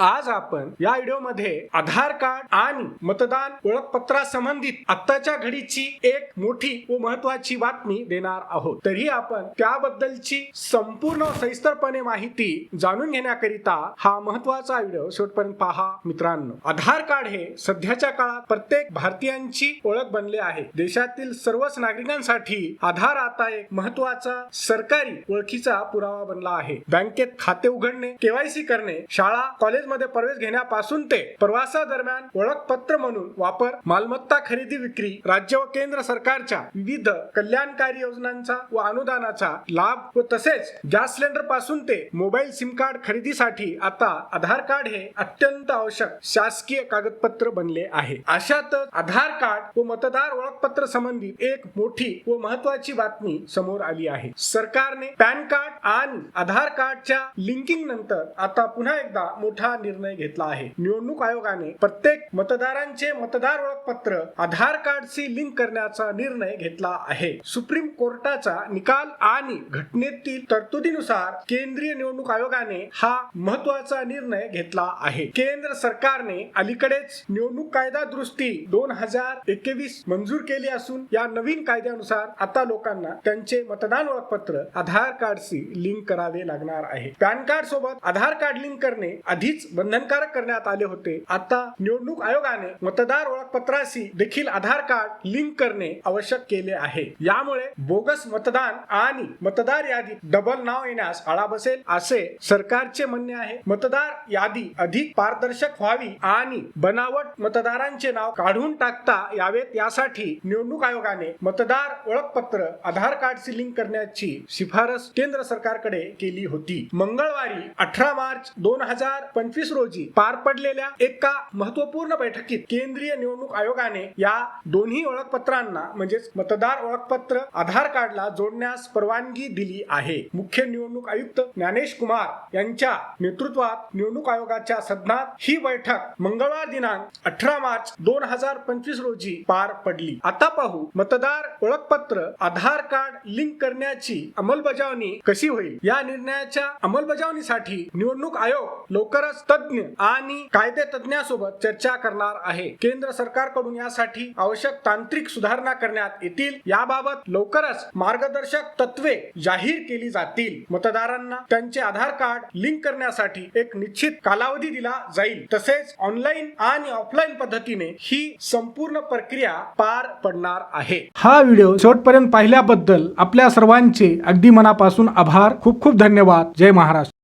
आज आपण या व्हिडिओमध्ये आधार कार्ड आणि मतदान ओळखपत्रा संबंधित आत्ताच्या घडीची एक मोठी व महत्वाची बातमी देणार आहोत. तरी आपण त्याबद्दलची संपूर्ण सविस्तरपणे माहिती जाणून घेण्याकरिता हा महत्त्वाचा व्हिडिओ शेवटपर्यंत पहा मित्रांनो. आधार कार्ड हे सध्याच्या काळात प्रत्येक भारतीयांची ओळख बनले आहे. देशातील सर्वच नागरिकांसाठी आधार आता एक महत्त्वाचा सरकारी ओळखीचा पुरावा बनला आहे. बँकेत खाते उघडणे केवायसी करणे शाळा कॉलेज मध्ये प्रवेश घेण्यापासून ते प्रवासादरम्यान ओळखपत्र म्हणून वापर मालमत्ता खरेदी विक्री राज्य व केंद्र सरकारच्या विविध कल्याणकारी योजनांचा व अनुदानाचा लाभ व तसेच गॅस सिलेंडरपासून ते मोबाईल सिम कार्ड खरेदीसाठी आता आधार कार्ड हे अत्यंत आवश्यक शासकीय कागदपत्र बनले आहे. अशातच आधार कार्ड व मतदार ओळखपत्र संबंधित एक मोठी व महत्वाची बातमी समोर आली आहे. सरकारने पॅन कार्ड आणि आधार कार्डच्या लिंकिंग नंतर आता पुन्हा एकदा मोठा निर्णय घेतला आहे. निवडणूक आयोगाने प्रत्येक मतदारांचे मतदार ओळखपत्र आधार कार्डशी लिंक करण्याचा निर्णय घेतला आहे. सुप्रीम कोर्टाचा निकाल आणि घटनेतील तरतुदीनुसार केंद्रीय निवडणूक आयोगाने हा महत्त्वाचा निर्णय घेतला आहे. केंद्र सरकारने अलीकडेच निवडणूक कायदा दुरुस्ती दोन हजार एकवीस मंजूर केली असून या नवीन कायद्यानुसार आता लोकांना त्यांचे मतदान ओळखपत्र आधार कार्डशी लिंक करावे लागणार आहे. पॅन कार्ड सोबत आधार कार्ड लिंक करणे आधीच बंधनकारक करण्यात आले होते. आता निवडणूक आयोगाने मतदार ओळखपत्राशी देखील आधार कार्ड लिंक करणे आवश्यक केले आहे. यामुळे बोगस मतदान आणि मतदार यादीत डबल नाव येण्यास आळा बसेल असे सरकारचे म्हणणे आहे. मतदार यादी अधिक पारदर्शक व्हावी आणि बनावट मतदारांचे नाव काढून टाकता यावेत. यासाठी निवडणूक आयोगाने मतदार ओळखपत्र आधार कार्डशी लिंक करण्याची शिफारस केंद्र सरकारकडे केली होती. मंगळवारी अठरा मार्च दोन हजार पंचवीस रोजी पार पडलेल्या एका महत्त्वपूर्ण बैठकीत केंद्रीय निवडणूक आयोगाने या दोन्ही ओळखपत्रांना म्हणजेच मतदार ओळखपत्र आधार कार्डला जोडण्यास परवानगी दिली आहे. मुख्य निवडणूक आयुक्त ज्ञानेश कुमार यांच्या नेतृत्वात निवडणूक आयोगाच्या सदनात ही बैठक मंगळवार दिनांक अठरा मार्च दोन हजार पंचवीस रोजी पार पडली. आता पाहू मतदार ओळखपत्र आधार कार्ड लिंक करण्याची अंमलबजावणी कशी होईल? या निर्णयाच्या अंमलबजावणीसाठी निवडणूक आयोग लवकरच तज्ञ आणि कायदे तज्ज्ञासोबत चर्चा करणार आहे. केंद्र सरकारकडून यासाठी आवश्यक तांत्रिक सुधारणा करण्यात येतील. याबाबत लवकरच मार्गदर्शक तत्वे जाहीर केली जातील. मतदारांना त्यांचे आधार कार्ड लिंक करण्यासाठी एक निश्चित कालावधी दिला जाईल. तसेच ऑनलाईन आणि ऑफलाईन पद्धतीने ही संपूर्ण प्रक्रिया पार पडणार आहे. हा व्हिडिओ शेवटपर्यंत पाहिल्याबद्दल आपल्या सर्वांचे अगदी मनापासून आभार. खूप खूप धन्यवाद. जय महाराष्ट्र.